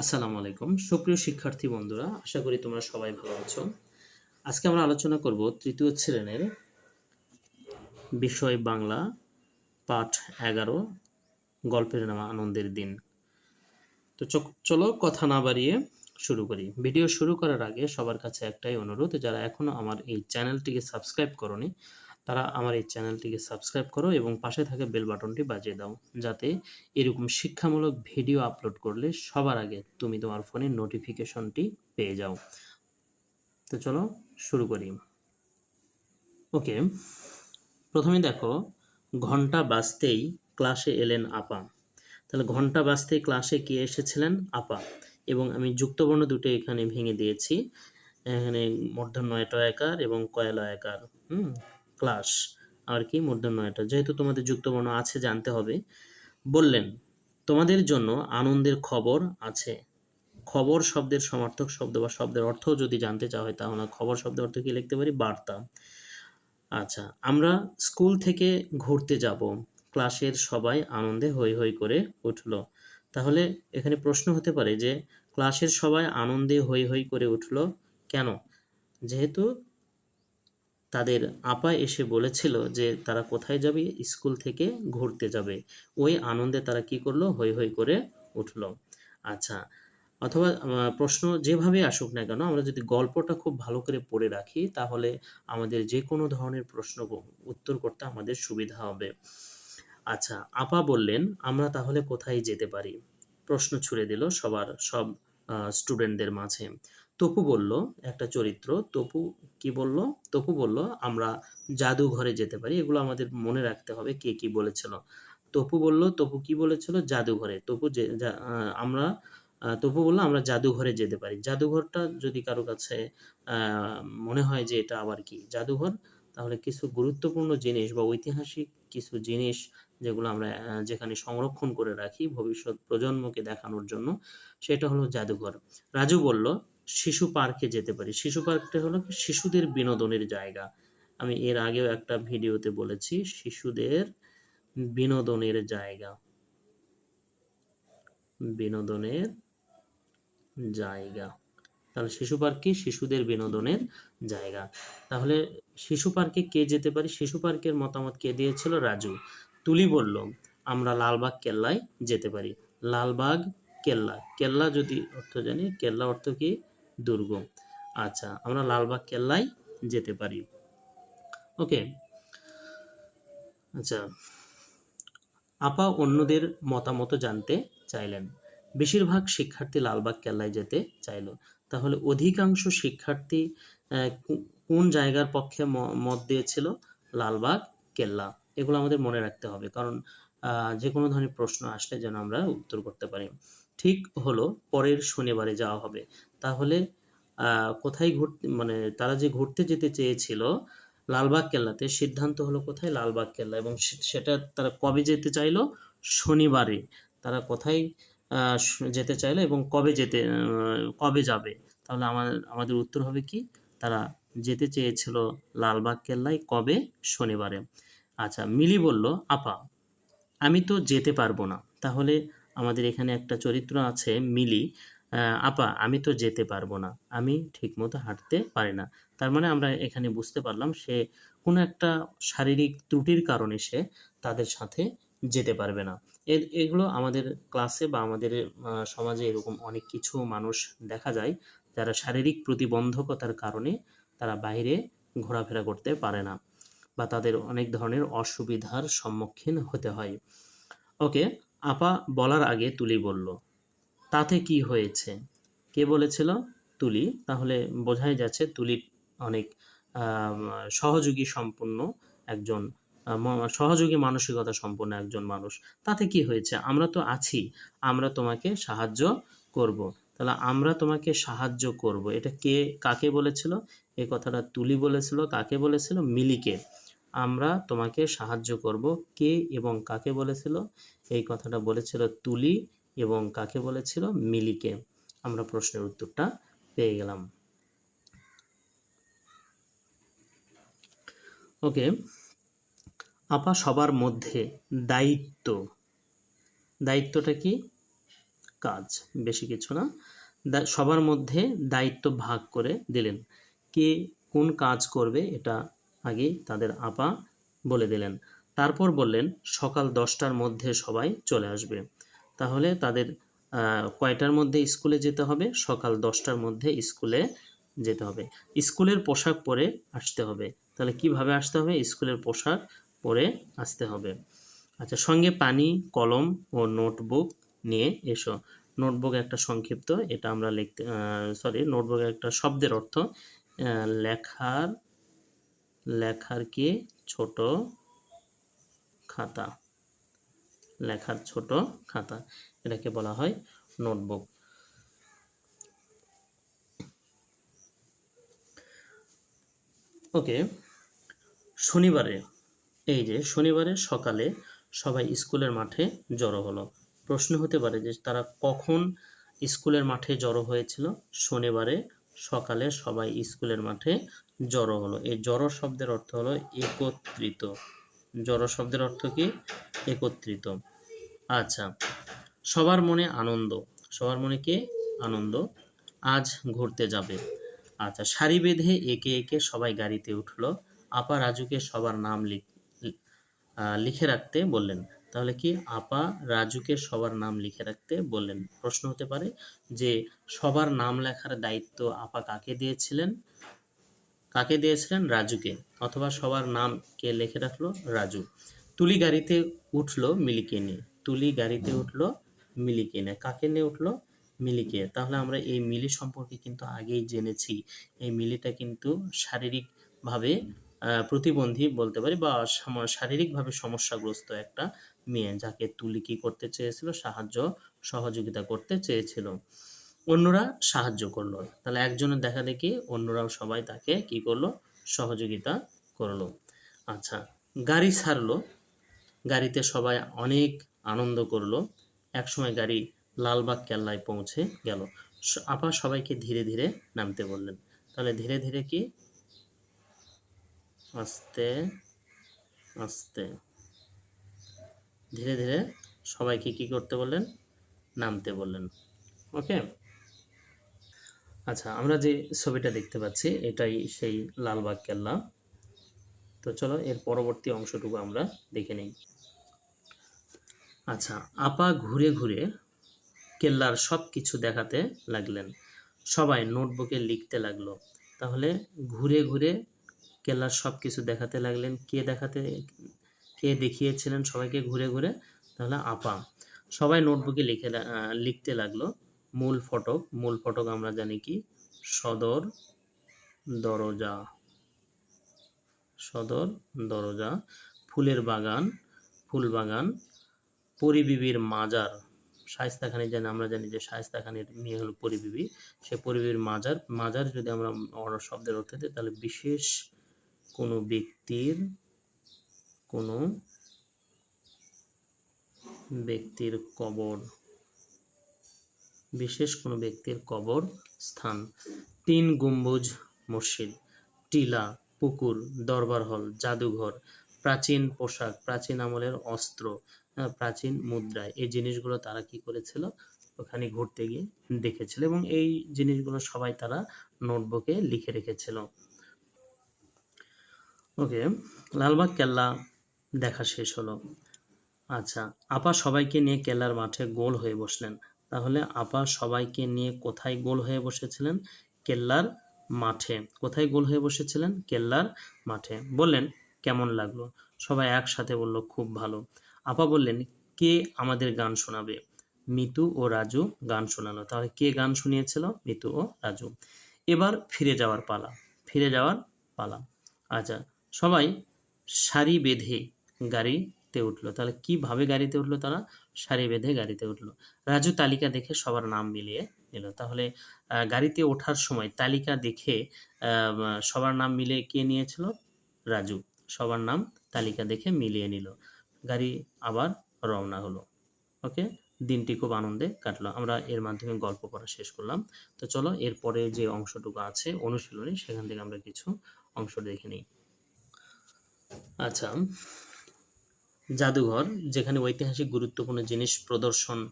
আসসালামু আলাইকুম। সুপ্রিয় শিক্ষার্থী বন্ধুরা, আশা করি তোমরা সবাই ভালো আছো। আজকে আমরা আলোচনা করব তৃতীয় শ্রেণির বিষয় বাংলা, পাঠ এগারো, গল্পের নাম আনন্দের দিন। তো চলো কথা না বাড়িয়ে শুরু করি। ভিডিও শুরু করার আগে সবার কাছে একটাই অনুরোধ, যারা এখনও আমার এই চ্যানেলটিকে সাবস্ক্রাইব করনি তারা আমার এই চ্যানেলটিকে সাবস্ক্রাইব করো এবং পাশে থাকা বেল বাটনটি বাজিয়ে দাও, যাতে এরকম শিক্ষামূলক ভিডিও আপলোড করলে সবার আগে তুমি তোমার ফোনে নোটিফিকেশনটি পেয়ে যাও। তো চলো শুরু করি। ওকে, প্রথমে দেখো, ঘণ্টা বাজতেই ক্লাসে এলেন আপা। তাহলে ঘণ্টা বাজতেই ক্লাসে কে এসেছিলেন? আপা। এবং আমি যুক্তবর্ণ দুটো এখানে ভেঙে দিয়েছি। এখানে মূর্ধন্য একার এবং কয়লা একার হুম ক্লাস আর কি মূর্ধন্য এটা যেহেতু তোমাদের যুক্তবর্ণ আছে, জানতে হবে। বললেন, তোমাদের জন্য আনন্দের খবর আছে। খবর শব্দের সমার্থক শব্দ বা শব্দের অর্থ যদি জানতে চাও হয়, তাহলে খবর শব্দের অর্থ কি লিখতে পারি? বার্তা। আচ্ছা আমরা স্কুল থেকে ঘুরতে যাব। ক্লাসের সবাই আনন্দে হই হই করে উঠল। তাহলে এখানে প্রশ্ন হতে পারে যে, ক্লাসের সবাই আনন্দে হই হই করে উঠল কেন? যেহেতু তাদের আপা এসে বলেছিল যে, তারা কোথায় যাবে? স্কুল থেকে ঘুরতে যাবে। ওই আনন্দে তারা কি করল? হই হই করে উঠল। আচ্ছা অথবা প্রশ্ন যেভাবে আসুক না কেন, আমরা যদি গল্পটা খুব ভালো করে পড়ে রাখি, তাহলে আমাদের যে কোনো ধরনের প্রশ্ন উত্তর করতে আমাদের সুবিধা হবে। আচ্ছা আপা বললেন, আমরা তাহলে কোথায় যেতে পারি? প্রশ্ন ছুড়ে দিল সবার, সব স্টুডেন্টদের মাঝে। তপু বলল, একটা চরিত্র, তপু কি বলল? তপু বলল, আমরা জাদুঘরে যেতে পারি, এগুলো আমাদের মনে রাখতে হবে কে কি বলেছিল। তপু বলল, তপু কি বলেছিল? জাদুঘরে তপু যে আমরা তপু বলল, আমরা জাদুঘরে যেতে পারি। জাদুঘরটা যদি কারও কাছে মনে হয় যে এটা আবার কি জাদুঘর তাহলে কিছু গুরুত্বপূর্ণ জিনিস বা ঐতিহাসিক কিছু জিনিস যেগুলো আমরা যেখানে সংরক্ষণ করে রাখি ভবিষ্যৎ প্রজন্মকে দেখানোর জন্য, সেটা হলো জাদুঘর রাজু বলল শিশু পার্কে যেতে পারি। শিশু পার্কটা হলো শিশুদের বিনোদনের জায়গা। আমি এর আগেও একটা ভিডিওতে বলেছি, শিশুদের বিনোদনের জায়গা। বিনোদনের জায়গা। তাহলে শিশু পার্ক কি? শিশুদের বিনোদনের জায়গা। তাহলে শিশু পার্কে কে যেতে পারি? শিশু পার্কের মতামত কে দিয়েছিল? রাজু। তুলি বলল, আমরা লালবাগ কেল্লায় যেতে পারি। লালবাগ কেল্লা। কেল্লা যদি অর্থ জানি, কেল্লা অর্থ কি? দুর্গ আচ্ছা আমরা লালবাগ কেল্লায় যেতে পারি। ওকে। আচ্ছা আপা অন্যদের মতামত জানতে চাইলেন। বেশিরভাগ শিক্ষার্থী লালবাগ কেল্লায় যেতে চাইলো। তাহলে অধিকাংশ শিক্ষার্থী কোন জায়গার পক্ষে মত দিয়েছিল? লালবাগ কেল্লা। এগুলো আমাদের মনে রাখতে হবে। কারণ যে কোনো ধরনের প্রশ্ন আসলে যেন আমরা উত্তর করতে পারি। ঠিক হলো পরের শনিবারে যাওয়া হবে। তাহলে কোথায় ঘুরতে মানে তারা যে ঘুরতে যেতে চেয়েছিল লালবাগ কেল্লাতে, সিদ্ধান্ত হলো কোথায়? লালবাগ কেল্লা। এবং সেটা তারা কবে যেতে চাইলো? শনিবারে। তারা কোথায় যেতে চাইলো এবং কবে যেতে কবে যাবে? তাহলে আমার, আমাদের উত্তর হবে কি? তারা যেতে চেয়েছিল লালবাগ কেল্লায় কবে? শনিবারে। আচ্ছা মিলি বলল, আপা, আমি তো যেতে পারব না। তাহলে আমাদের এখানে একটা চরিত্র আছে মিলি। আপা, আমি তো যেতে পারব না। আমি ঠিকমতো হাঁটতে পারি না। তার মানে আমরা এখানে বুঝতে পারলাম সে কোনো একটা শারীরিক ত্রুটির কারণে সে তাদের সাথে যেতে পারবে না। এ- এগুলো আমাদের ক্লাসে বা আমাদের সমাজে এরকম অনেক কিছু মানুষ দেখা যায় যারা শারীরিক প্রতিবন্ধকতার কারণে তারা বাইরে ঘোরাফেরা করতে পারে না বা তাদের অনেক ধরনের অসুবিধার সম্মুখীন হতে হয়। ওকে, আপা বলার আগে তুলি বলল তাতে কি হয়েছে? কে বলেছিল? তুলি। তাহলে বোঝাই যাচ্ছে তুলি অনেক সহযোগী সম্পন্ন একজন সহযোগী মানসিকতা সম্পন্ন একজন মানুষ। তাতে কি হয়েছে? আমরা তো আছি। আমরা তোমাকে সাহায্য করব। তাহলে আমরা তোমাকে সাহায্য করব। এটা কে, কাকে বলেছিল? এই কথাটা তুলি বলেছিল। কাকে বলেছিল? মিলিকে। আমরা তোমাকে সাহায্য করব। কে এবং কাকে বলেছিল? এই কথাটা বলেছিল তুলি এবং কাকে বলেছিল? মিলিকে। আমরা প্রশ্নের উত্তরটা পেয়ে গেলাম। ওকে। আপা সবার মধ্যে দায়িত্ব। দায়িত্বটা কি? কাজ। বেশি কিছু না। সবার মধ্যে দায়িত্ব ভাগ করে দিলেন। কে কোন কাজ করবে এটা আগে তাদের আপা বলে দিলেন। তারপর বললেন, সকাল দশটার মধ্যে সবাই চলে আসবে। তাহলে তাদের কয়টার মধ্যে স্কুলে যেতে হবে? সকাল দশটার মধ্যে স্কুলে যেতে হবে। স্কুলের পোশাক পরে আসতে হবে। তাহলে কীভাবে আসতে হবে? স্কুলের পোশাক পরে আসতে হবে। আচ্ছা সঙ্গে পানি, কলম ও নোটবুক নিয়ে এসো। নোটবুক একটা সংক্ষিপ্ত, এটা আমরা লিখতে সরি নোটবুক একটা শব্দের অর্থ। লেখার লেখার কি? ছোট খাতা। লেখার ছোট খাতা, এটাকে বলা হয় নোটবুক। ওকে, শনিবারে, এই যে শনিবারে সকালে সবাই স্কুলের মাঠে জড়ো হলো। প্রশ্ন হতে পারে যে তারা কখন স্কুলের মাঠে জড়ো হয়েছিল? শনিবারে সকালে সবাই স্কুলের মাঠে জড়ো হলো। এই জড়ো শব্দের অর্থ হলো একত্রিত। জড়ো শব্দের অর্থ কি? একত্রিত। আচ্ছা সবার মনে আনন্দ। সবার মনে কি? আনন্দ। আজ ঘুরতে যাবে। আচ্ছা সারি বেঁধে একে একে সবাই গাড়িতে উঠল। আপা রাজুকে সবার নাম লিখ রাখতে বললেন। তাহলে কি আপা রাজুকে সবার নাম লিখে রাখতে বললেন? প্রশ্ন হতে পারে যে সবার নাম লেখার দায়িত্ব আপা কাকে দিয়েছিলেন? কাকে দিয়েছিলেন? রাজুকে। অথবা সবার নাম কে লিখে রাখল? রাজু। তুলি গাড়িতে উঠল মিলিকে নিয়ে। তুলি গাড়িতে উঠল মিলিকে নিয়ে। কাকে নিয়ে উঠল? মিলিকে। তাহলে আমরা এই মিলি সম্পর্কে কিন্তু আগেই জেনেছি। এই মিলিটা কিন্তু শারীরিকভাবে প্রতিবন্ধী বলতে পারি বা শারীরিকভাবে সমস্যাগ্রস্ত একটা মেয়ে, যাকে তুলি কি করতে চেয়েছিল? সাহায্য, সহযোগিতা করতে চেয়েছিল। অন্যরা সাহায্য করল। তাহলে একজনের দেখা দেখি, অন্যরাও সবাই তাকে কি করল? সহযোগিতা করল। আচ্ছা গাড়ি ছাড়লো। গাড়িতে সবাই অনেক আনন্দ করল। একসময় গাড়ি লালবাগ কেল্লায় পৌঁছে গেল। আপা সবাইকে ধীরে ধীরে নামতে বললেন। তাহলে ধীরে ধীরে কি? আস্তে আস্তে। ধীরে ধীরে সবাইকে কি করতে বললেন? নামতে বললেন। ওকে? আচ্ছা আমরা যে ছবিটা দেখতে পাচ্ছি, এটাই সেই লালবাগ কেল্লা তো চলো, এর পরবর্তী অংশটুকু আমরা দেখে নিই। আচ্ছা আপা ঘুরে ঘুরে কেল্লার সব কিছু দেখাতে লাগলেন। সবাই নোটবুকে লিখতে লাগল। তাহলে ঘুরে ঘুরে কেল্লার সব কিছু দেখাতে লাগলেন। কে দেখাতে, কে দেখিয়েছিলেন সবাইকে ঘুরে ঘুরে? তাহলে আপা। সবাই নোটবুকে লিখে লিখতে লাগল। মূল ফটক মূল ফটক আমরা জানি কি? সদর দরজা। সদর দরজা। ফুলের বাগান, ফুল বাগান। পরিবিবির মাজার। শায়স্তাখানি জানি, আমরা জানি যে শায়স্তাখানির মেয়ে হলো পরিবিবি। সে পরিবিবির মাজার মাজার যদি আমরা শব্দের অর্থে দিই, তাহলে বিশেষ কোনো ব্যক্তির কোনো ব্যক্তির কবর। বিশেষ কোনো ব্যক্তির কবর, স্থান। তিন গম্বুজ মসজিদ, টিলা, পুকুর, দরবার হল, জাদুঘর, প্রাচীন পোশাক, প্রাচীন আমলের অস্ত্র প্রাচীন মুদ্রা। এই জিনিসগুলো তারা কি করেছিল? ওখানে ঘুরতে গিয়ে দেখেছিল এবং এই জিনিসগুলো সবাই তারা নোটবুকে লিখে রেখেছিল। ওকে, লালবাগ কেল্লা দেখা শেষ হলো। আচ্ছা আপা সবাইকে নিয়ে কেল্লার মাঠে গোল হয়ে বসলেন। তাহলে আপা সবাইকে নিয়ে কোথায় গোল হয়ে বসেছিলেন? কেল্লার মাঠে। কোথায় গোল হয়ে বসেছিলেন? কেল্লার মাঠে। বললেন, কেমন লাগল? সবাই একসাথে বলল, খুব ভালো। আপা বললেন, কে আমাদের গান শোনাবে? মিতু ও রাজু গান শোনালো। তাহলে কে গান শুনিয়েছিল? মিতু ও রাজু। এবার ফিরে যাওয়ার পালা। ফিরে যাওয়ার পালা। আচ্ছা সবাই সারি বেঁধে গাড়িতে উঠল। তাহলে কীভাবে গাড়িতে উঠল তারা? সারি বেঁধে গাড়িতে উঠল। রাজু তালিকা দেখে সবার নাম মিলিয়ে নিল। তাহলে গাড়িতে ওঠার সময় তালিকা দেখে সবার নাম মিলিয়ে কে নিয়েছিল? রাজু। সবার নাম তালিকা দেখে মিলিয়ে নিল। গাড়ি আবার রওনা হলো। ওকে? দিনটি খুব আনন্দে কাটলো। আমরা এর মাধ্যমে গল্প পড়া শেষ করলাম। তো চলো, এরপরে যে অংশটুকু আছে, অনুশীলনী, সেখান থেকে আমরা কিছু অংশ দেখে নিই। আচ্ছা জাদুঘর, যেখানে ঐতিহাসিক গুরুত্বপূর্ণ জিনিস প্রদর্শন,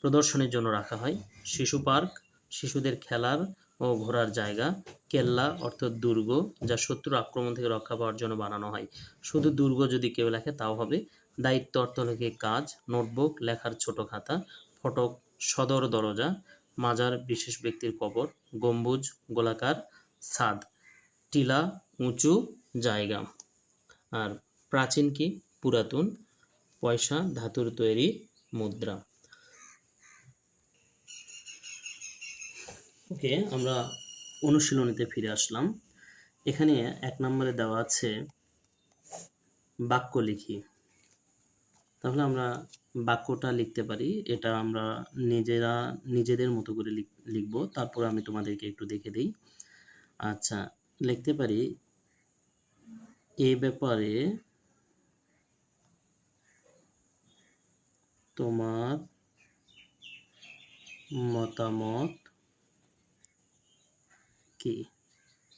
প্রদর্শনের জন্য রাখা হয়। শিশু পার্ক, শিশুদের খেলার ও ঘোরার জায়গা। কেল্লা অর্থাৎ দুর্গ, যা শত্রুর আক্রমণ থেকে রক্ষা পাওয়ার জন্য বানানো হয়। শুধু দুর্গ যদি কেউ লেখে, তাও হবে। দায়িত্ব অর্থ লেখে কাজ, নোটবুক, লেখার ছোট খাতা, ফটক, সদর দরজা, মাজার, বিশেষ ব্যক্তির কবর, গম্বুজ, গোলাকার, ছাদ, টিলা, উঁচু জায়গা। আর প্রাচীন কি? পুরাতন পয়সা ধাতুর তৈরি মুদ্রা। ওকে, আমরা অনুশীলনীতে ফিরে আসলাম। এখানে এক নম্বরে দেওয়া আছে বাক্য লিখি। তাহলে আমরা বাক্যটা লিখতে পারি। এটা আমরা নিজেরা, নিজেদের মতো করে লিখ- লিখব। তারপর আমি তোমাদেরকে একটু দেখে দিই। আচ্ছা লিখতে পারি, এ ব্যাপারে তোমার মতামত কি?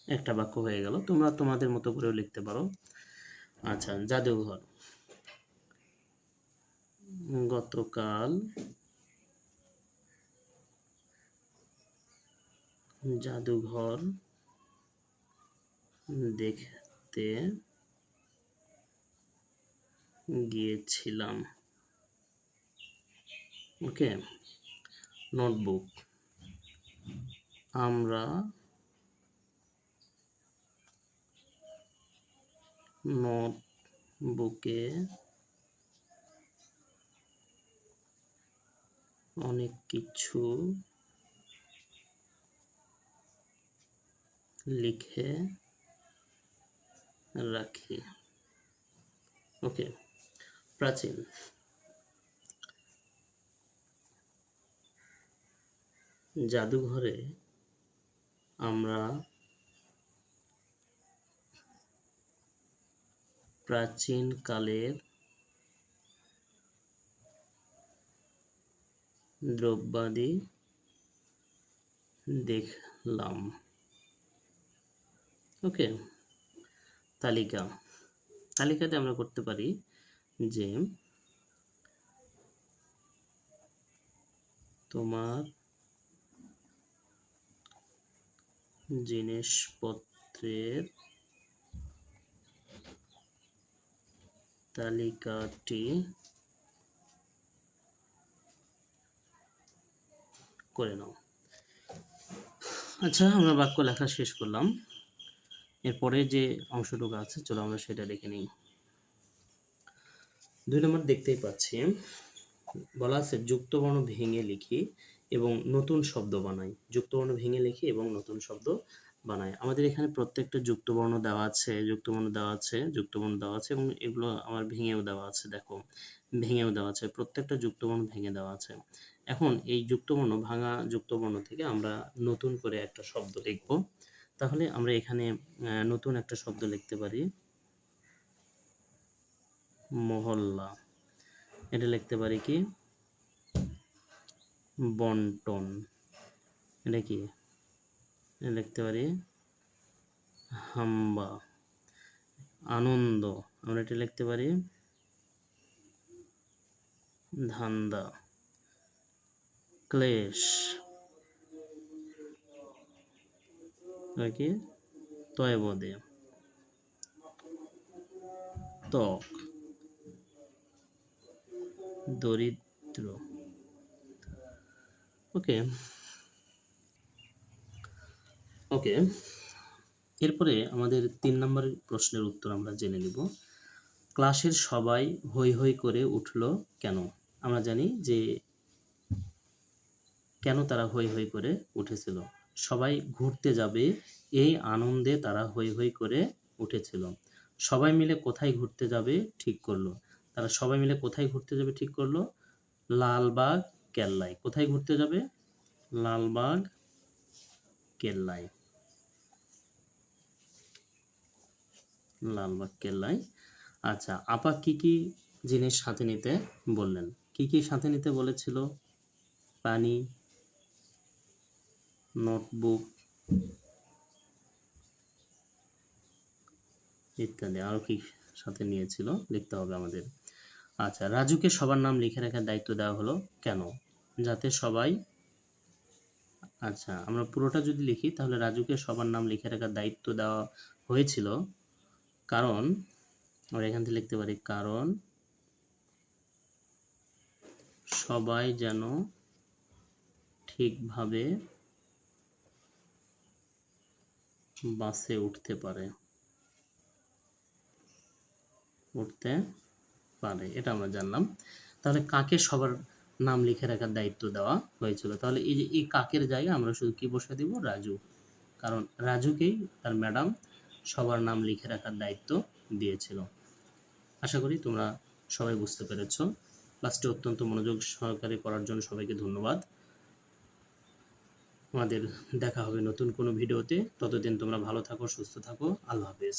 একটা বাক্য হয়ে গেল। তোমরা তোমাদের মতো করেও লিখতে পারো। আচ্ছা জাদুঘর। গতকাল জাদুঘর দেখতে গিয়েছিলাম। Okay notebook. আমরা নোটবুকে অনেক কিছু লিখে রাখি। ওকে প্রাচীন। জাদুঘরে আমরা প্রাচীনকালের দ্রব্যাদি দেখলাম। ওকে তালিকা। তালিকাতে আমরা করতে পারি যে তোমার জিনিসপত্রের তালিকাটি করে নাও। আচ্ছা আমরা বাক্য লেখা শেষ করলাম। এরপরে যে অংশটুকু আছে, চলো আমরা সেটা দেখে নিই। দুই নম্বর দেখতেই পাচ্ছি। বলা আছে, যুক্তবর্ণ ভেঙে লিখি এবং নতুন শব্দ বানাই। যুক্তবর্ণ ভেঙে লিখি এবং নতুন শব্দ বানাই। আমাদের এখানে প্রত্যেকটা যুক্তবর্ণ দেওয়া আছে, যুক্তবর্ণ দেওয়া আছে, যুক্তবর্ণ দেওয়া আছে এবং এগুলো আমার ভেঙেও দেওয়া আছে, দেখো। ভেঙেও দেওয়া আছে, প্রত্যেকটা যুক্তবর্ণ ভেঙে দেওয়া আছে। এখন এই যুক্তবর্ণ, ভাঙা যুক্তবর্ণ থেকে আমরা নতুন করে একটা শব্দ লিখব। তাহলে আমরা এখানে নতুন একটা শব্দ লিখতে পারি। মহল্লা। এটা লিখতে পারি কি? বন্টন। এটা কি? লিখতে পারি? হাম্বা। আনন্দ। আমরা এটা লিখতে পারি? ধান্দা। ক্লেশ। কি? তয়বদে। ত্বক। দরিদ্র। ওকে। ওকে। এরপরে আমাদের তিন নম্বর প্রশ্নের উত্তর আমরা জেনে নিব। ক্লাসের সবাই হই হই করে উঠল কেন? আমরা জানি যে কেন তারা হই হই করে উঠেছিল। সবাই ঘুরতে যাবে, এই আনন্দে তারা হই হই করে উঠেছিল। সবাই মিলে কোথায় ঘুরতে যাবে ঠিক করল। তারা সবাই মিলে কোথায় ঘুরতে যাবে ঠিক করল? লালবাগ কেল্লায়। কোথায় ঘুরতে যাবে? লালবাগ, কেল্লায়। লালবাগ, কেল্লায়। আচ্ছা আপা কি কি জিনিস সাথে নিতে বললেন? কি কি সাথে নিতে বলেছিল? পানি, নোটবুক ইত্যাদি আরও কি সাথে নিয়েছিল? লিখতে হবে আমাদের। আচ্ছা রাজুকে সবার নাম লিখে রাখার দায়িত্ব দেওয়া হলো কেন? যাতে সবাই আচ্ছা আমরা পুরোটা যদি লিখি, তাহলে রাজুকে সবার নাম লিখে রাখার দায়িত্ব দেওয়া হয়েছিল। কারণ আমরা এখান থেকে লিখতে পারি, কারণ সবাই যেন ঠিকভাবে বাসে উঠতে পারে। উঠতে পারে, এটা আমরা জানলাম। তাহলে কাকে সবার নাম লিখে রাখার দায়িত্ব দেওয়া হয়েছিল? তাহলে এই যে, এই কাকের জায়গায় আমরা শুধু কি বসে দিব? রাজু। কারণ রাজুকেই তার ম্যাডাম সবার নাম লিখে রাখার দায়িত্ব দিয়েছিল। আশা করি তোমরা সবাই বুঝতে পেরেছ। ক্লাসটি অত্যন্ত মনোযোগ সহকারে করার জন্য সবাইকে ধন্যবাদ। আমাদের দেখা হবে নতুন কোনো ভিডিওতে। ততদিন তোমরা ভালো থাকো, সুস্থ থাকো। আল্লাহ হাফেজ।